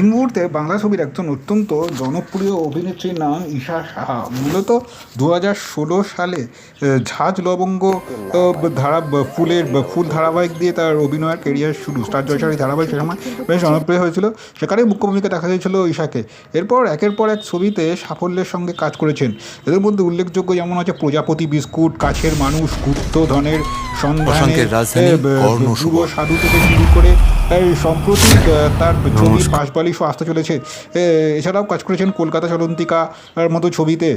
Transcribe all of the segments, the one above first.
এই মুহূর্তে বাংলা ছবির একজন অত্যন্ত জনপ্রিয় অভিনেত্রীর নাম ঈশা সাহা। মূলত দু হাজার ষোলো সালে ঝাঁজ লবঙ্গ ধারা ফুলের ফুল ধারাবাহিক দিয়ে তার অভিনয়ের কেরিয়ার শুরু। স্টার জয়সার ধারাবাহিক সে সময় বেশ জনপ্রিয় হয়েছিল। সেখানে মুখ্য ভূমিকা দেখা গিয়েছিল ঈশাকে। এরপর একের পর এক ছবিতে সাফল্যের সঙ্গে কাজ করেছেন। এদের মধ্যে উল্লেখযোগ্য যেমন আছে প্রজাপতি বিস্কুট কাছের মানুষ গুপ্ত ধনের। পূর্ব সাধু থেকে শুরু করে এই সম্প্রতি তার ছবি পাশবালিশও আসতে চলেছে। এছাড়াও কাজ করেছেন কলকাতা চলন্তিকা এর মতো ছবিতে।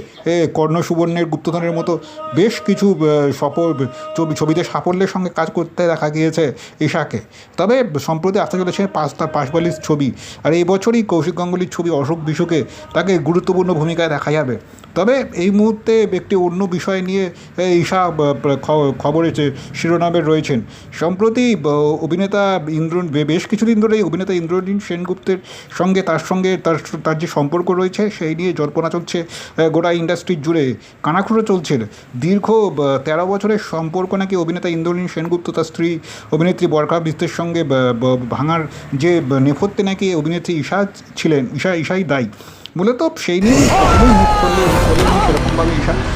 কর্ণ সুবর্ণের গুপ্তধনের মতো বেশ কিছু সফল ছবি, ছবিতে সাফল্যের সঙ্গে কাজ করতে দেখা গিয়েছে ঈশাকে। তবে সম্প্রতি আসতে চলেছে পাঁচ তার পাশবালির ছবি। আর এই বছরই কৌশিক গাঙ্গুলির ছবি অশোক বিশুকে তাকে গুরুত্বপূর্ণ ভূমিকায় দেখা যাবে। তবে এই মুহূর্তে একটি অন্য বিষয় নিয়ে ঈশা খবরে শিরোনামে রয়েছেন, সম্প্রতি অভিনেতা ইন্দ্র বেশ কিছুদিন ধরে অভিনেতা ইন্দ্রনীল সেনগুপ্তের সঙ্গে তার সঙ্গে তার তার যে সম্পর্ক রয়েছে, সেই নিয়ে জল্পনা চলছে গোটা ইন্ডাস্ট্রি জুড়ে। কানাখুড়ো চলছে। দীর্ঘ তেরো বছরের সম্পর্ক নাকি অভিনেতা ইন্দ্রনীল সেনগুপ্ত, তার স্ত্রী অভিনেত্রী বরখা বিস্তের সঙ্গে ভাঙার যে নেপথ্যে নাকি অভিনেত্রী ঈশা ছিলেন, ঈশা, ঈশাই দায়ী। মূলত সেই নিয়ে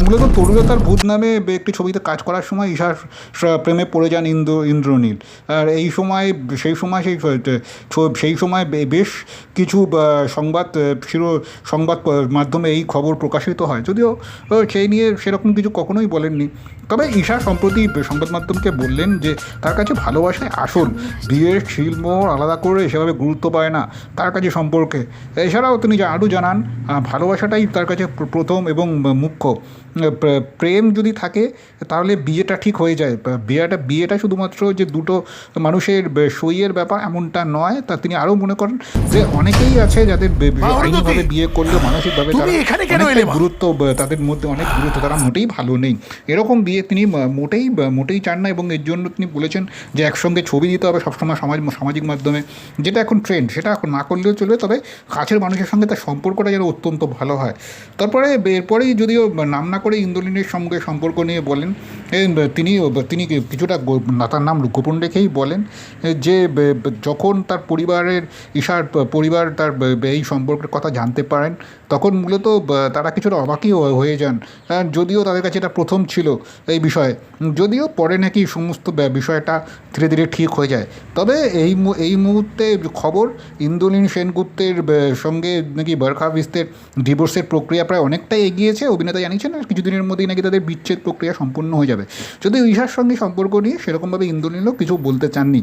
মূলত তরুলতার ভূত নামে একটি ছবিতে কাজ করার সময় ঈশার প্রেমে পড়ে যান ইন্দ্র, ইন্দ্রনীল। আর এই সময়, সেই সময় সেই সেই সময় বেশ কিছু সংবাদ শিরো, সংবাদ মাধ্যমে এই খবর প্রকাশিত হয়। যদিও সেই নিয়ে সেরকম কিছু কখনোই বলেননি। তবে ঈশা সম্প্রতি সংবাদ মাধ্যমকে বললেন যে, তার কাছে ভালোবাসায় আসল। বিয়ের শিল্প আলাদা করে সেভাবে গুরুত্ব পায় না তার কাছে সম্পর্কে। এছাড়াও তিনি আরও জানান ভালোবাসাটাই তার কাছে প্রথম এবং মুখ্য। প্রেম যদি থাকে তাহলে বিয়েটা ঠিক হয়ে যায়। বিয়েটা বিয়েটা শুধুমাত্র যে দুটো মানুষের সইয়ের ব্যাপার এমনটা নয় তা তিনি আরও মনে করেন যে অনেকেই আছে যাদের আইনিভাবে বিয়ে করলেও মানসিকভাবে তারা? গুরুত্ব তাদের মধ্যে অনেক গুরুত্ব তারা মোটেই ভালো নেই। এরকম বিয়ে তিনি মোটেই মোটেই চান না এবং এর জন্য তিনি বলেছেন যে একসঙ্গে ছবি দিতে হবে সবসময় সমাজ সামাজিক মাধ্যমে। যেটা এখন ট্রেন্ড সেটা এখন না করলেও চলবে তবে কাছের মানুষের সঙ্গে তার সম্পর্কটা যেন অত্যন্ত ভালো হয়। তারপরে এরপরেই যদিও নাম না করে ইন্দোলিনের সঙ্গে সম্পর্ক নিয়ে বলেন। তিনি তিনি কিছুটা তার নাম গোপন রেখেই বলেন যে যখন তার পরিবারের ঈশার পরিবার তার এই সম্পর্কের কথা জানতে পারেন, তখন মূলত তারা কিছুটা অবাকই হয়ে- যান। যদিও তাদের কাছে এটা প্রথম ছিল এই বিষয়ে। যদিও পরে নাকি সমস্ত বিষয়টা ধীরে ধীরে ঠিক হয়ে যায়। তবে এই এই মুহূর্তে খবর ইন্দোলিন সেনগুপ্তের সঙ্গে নাকি বরখা বিস্তের ডিভোর্সের প্রক্রিয়া প্রায় অনেকটাই এগিয়েছে। অভিনেতা জানিয়েছেন, কিছুদিনের মধ্যেই নাকি তাদের বিচ্ছেদ প্রক্রিয়া সম্পূর্ণ হয়ে যাবে। যদিও ঈশার সঙ্গে সম্পর্ক নিয়ে সেরকমভাবে ইন্দ্রনীলও কিছু বলতে চাননি।